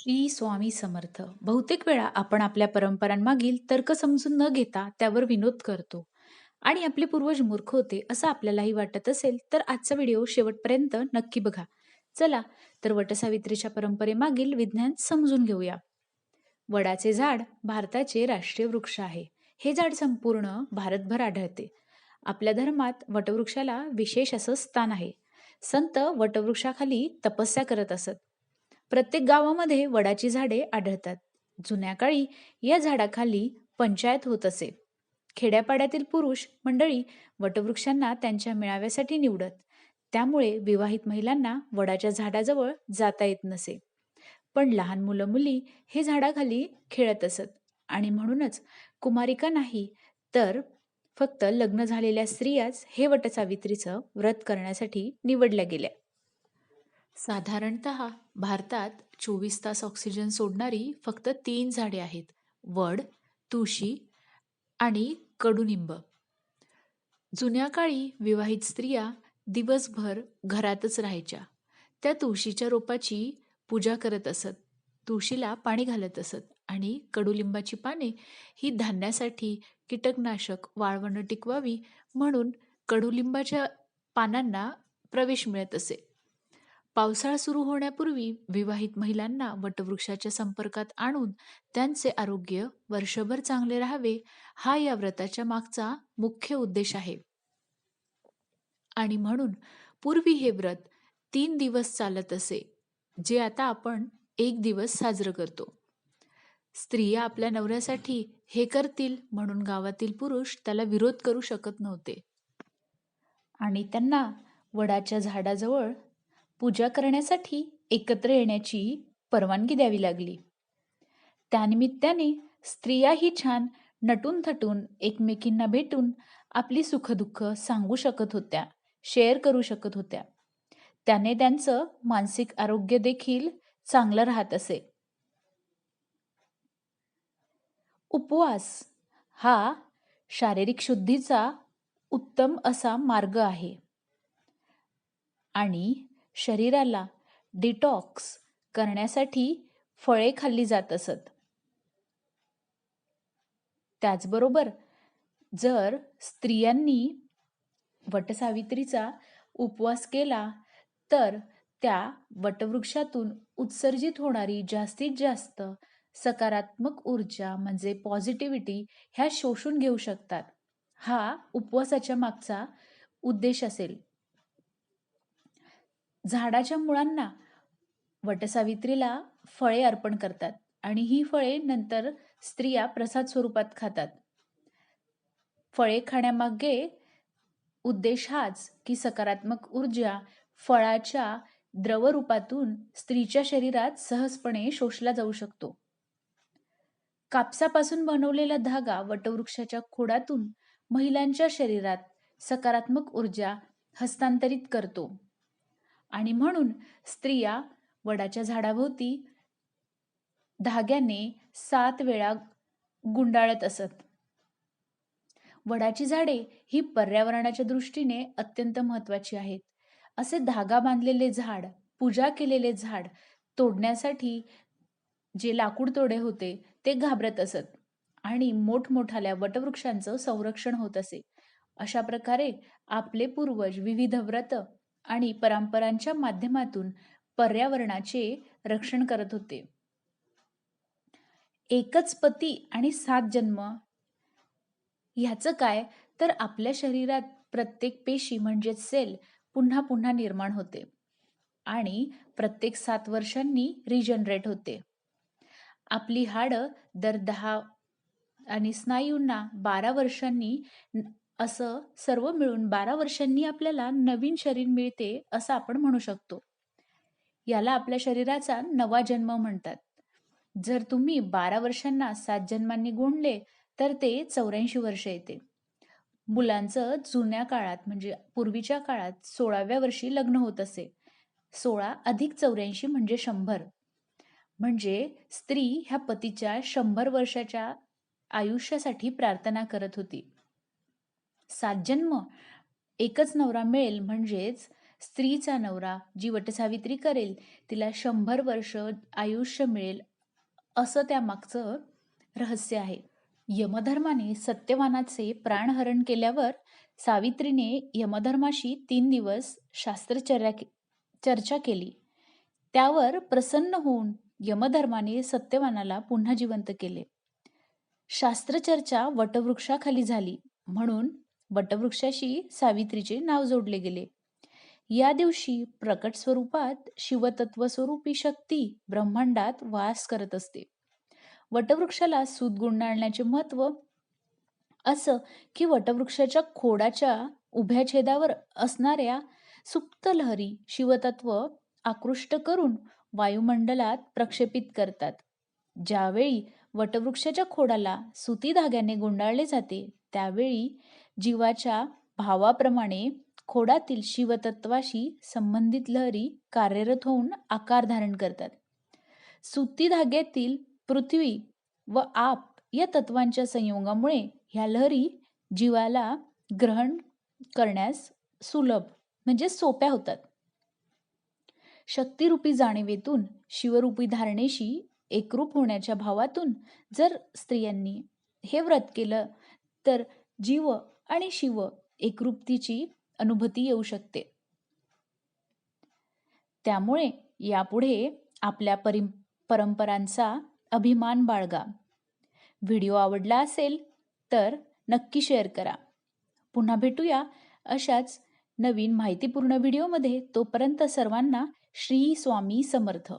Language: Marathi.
श्री स्वामी समर्थ. बहुतेक वेळा आपण आपल्या परंपरांमागील तर्क समजून न घेता त्यावर विनोद करतो आणि आपले पूर्वज मूर्ख होते असं आपल्यालाही वाटत असेल तर आजचा व्हिडिओ शेवटपर्यंत नक्की बघा. चला तर वटसावित्रीच्या परंपरेमागील विज्ञान समजून घेऊया. वडाचे झाड भारताचे राष्ट्रीय वृक्ष आहे. हे झाड संपूर्ण भारतभर आढळते. आपल्या धर्मात वटवृक्षाला विशेष असं स्थान आहे. संत वटवृक्षाखाली तपस्या करत असत. प्रत्येक गावामध्ये वडाची झाडे आढळतात. जुन्या काळी या झाडाखाली पंचायत होत असे. खेड्यापाड्यातील पुरुष मंडळी वटवृक्षांना त्यांच्या मेळाव्यासाठी निवडत. त्यामुळे विवाहित महिलांना वडाच्या झाडाजवळ जाता येत नसे. पण लहान मुलं मुली हे झाडाखाली खेळत असत आणि म्हणूनच कुमारिका नाही तर फक्त लग्न झालेल्या स्त्रियाच हे वटसावित्रीचं व्रत करण्यासाठी निवडल्या गेल्या. साधारणतः भारतात चोवीस तास ऑक्सिजन सोडणारी फक्त तीन झाडे आहेत. वड, तुळशी आणि कडुनिंब. जुन्या काळी विवाहित स्त्रिया दिवसभर घरातच राहायच्या. त्या तुळशीच्या रोपाची पूजा करत असत. तुळशीला पाणी घालत असत आणि कडुलिंबाची पाने ही धान्यासाठी, कीटकनाशक, वाळवणं टिकवावी म्हणून कडुलिंबाच्या पानांना प्रवेश मिळत असे. पावसाळा सुरू होण्यापूर्वी विवाहित महिलांना वटवृक्षाच्या संपर्कात आणून त्यांचे आरोग्य वर्षभर चांगले राहावे हा या व्रताच्या मागचा मुख्य उद्देश आहे. आणि म्हणून पूर्वी हे व्रत तीन दिवस चालत असे जे आता आपण एक दिवस साजरं करतो. स्त्रिया आपल्या नवऱ्यासाठी हे करतील म्हणून गावातील पुरुष त्याला विरोध करू शकत नव्हते. आणि त्यांना वडाच्या झाडाजवळ पूजा करण्यासाठी एकत्र येण्याची परवानगी द्यावी लागली. त्यानिमित्ताने स्त्रियाही छान नटून थटून एकमेकींना भेटून आपली सुखदुःख सांगू शकत होत्या, शेअर करू शकत होत्या. त्याने त्यांचं मानसिक आरोग्य देखील चांगलं राहत असे. उपवास हा शारीरिक शुद्धीचा उत्तम असा मार्ग आहे आणि शरीराला डिटॉक्स करण्यासाठी फळे खाल्ली जात असत. त्याचबरोबर जर स्त्रियांनी वटसावित्रीचा उपवास केला तर त्या वटवृक्षातून उत्सर्जित होणारी जास्तीत जास्त सकारात्मक ऊर्जा म्हणजे पॉझिटिव्हिटी ह्या शोषून घेऊ शकतात. हा उपवासाच्या मागचा उद्देश असेल. झाडाच्या मुळांना वटसावित्रीला फळे अर्पण करतात आणि ही फळे नंतर स्त्रिया प्रसाद स्वरूपात खातात. फळे खाण्यामागे उद्देश हाच की सकारात्मक ऊर्जा फळाच्या द्रवरूपातून स्त्रीच्या शरीरात सहजपणे शोषला जाऊ शकतो. कापसापासून बनवलेला धागा वटवृक्षाच्या खोडातून महिलांच्या शरीरात सकारात्मक ऊर्जा हस्तांतरित करतो आणि म्हणून स्त्रिया वडाच्या झाडाभोवती धाग्याने सात वेळा गुंडाळत असत. वडाची झाडे ही पर्यावरणाच्या दृष्टीने अत्यंत महत्वाची आहेत. असे धागा बांधलेले झाड, पूजा केलेले झाड तोडण्यासाठी जे लाकूड तोडे होते ते घाबरत असत आणि मोठमोठाल्या वटवृक्षांचं संरक्षण होत असे. अशा प्रकारे आपले पूर्वज विविध व्रत आणि परंपरांच्या माध्यमातून पर्यावरणाचे रक्षण करत होते. एकच पती आणि सात जन्म ह्याचं काय तर आपल्या शरीरात प्रत्येक पेशी म्हणजेच सेल पुन्हा पुन्हा निर्माण होते आणि प्रत्येक सात वर्षांनी रिजनरेट होते. आपली हाडं दर दहा आणि स्नायूंना बारा वर्षांनी असं सर्व मिळून बारा वर्षांनी आपल्याला नवीन शरीर मिळते असं आपण म्हणू शकतो. याला आपल्या शरीराचा नवा जन्म म्हणतात. जर तुम्ही बारा वर्षांना सात जन्मांनी गुणले तर ते चौऱ्याऐंशी वर्ष येते. मुलांचं जुन्या काळात म्हणजे पूर्वीच्या काळात सोळाव्या वर्षी लग्न होत असे. सोळा अधिक चौऱ्याऐंशी म्हणजे शंभर. म्हणजे स्त्री ह्या पतीच्या शंभर वर्षाच्या आयुष्यासाठी प्रार्थना करत होती. सात जन्म एकच नवरा मिळेल म्हणजेच स्त्रीचा नवरा जी वटसावित्री करेल तिला शंभर वर्ष आयुष्य मिळेल असं त्यामागचं रहस्य आहे. यमधर्माने सत्यवानाचे प्राणहरण केल्यावर सावित्रीने यमधर्माशी तीन दिवस शास्त्रचर्या चर्चा केली. त्यावर प्रसन्न होऊन यमधर्माने सत्यवानाला पुन्हा जिवंत केले. शास्त्रचर्चा वटवृक्षाखाली झाली म्हणून वटवृक्षाशी सावित्रीचे नाव जोडले गेले. या दिवशी प्रकट स्वरूपात शिवतत्व स्वरूपी शक्ती ब्रह्मांडात वास करत असते. वटवृक्षाला सूत गुंडाळण्याचे महत्त्व असं की वटवृक्षाच्या खोडाच्या उभ्या छेदावर असणाऱ्या सुप्त लहरी शिवतत्व आकृष्ट करून वायुमंडलात प्रक्षेपित करतात. ज्यावेळी वटवृक्षाच्या खोडाला सुती धाग्याने गुंडाळले जाते त्यावेळी जीवाच्या भावाप्रमाणे खोडातील शिवतत्वाशी संबंधित लहरी कार्यरत होऊन आकार धारण करतात. सुती धाग्यातील पृथ्वी व आप या तत्वांच्या संयोगामुळे ह्या लहरी जीवाला ग्रहण करण्यास सुलभ म्हणजे सोप्या होतात. शक्तिरूपी जाणीवेतून शिवरूपी धारणेशी एकरूप होण्याच्या भावातून जर स्त्रियांनी हे व्रत केलं तर जीव आणि शिव एकरूपतीची अनुभूती येऊ शकते. त्यामुळे यापुढे आपल्या परि परंपरांचा अभिमान बाळगा. व्हिडिओ आवडला असेल तर नक्की शेअर करा. पुन्हा भेटूया अशाच नवीन माहितीपूर्ण व्हिडिओमध्ये. तोपर्यंत सर्वांना श्री स्वामी समर्थ.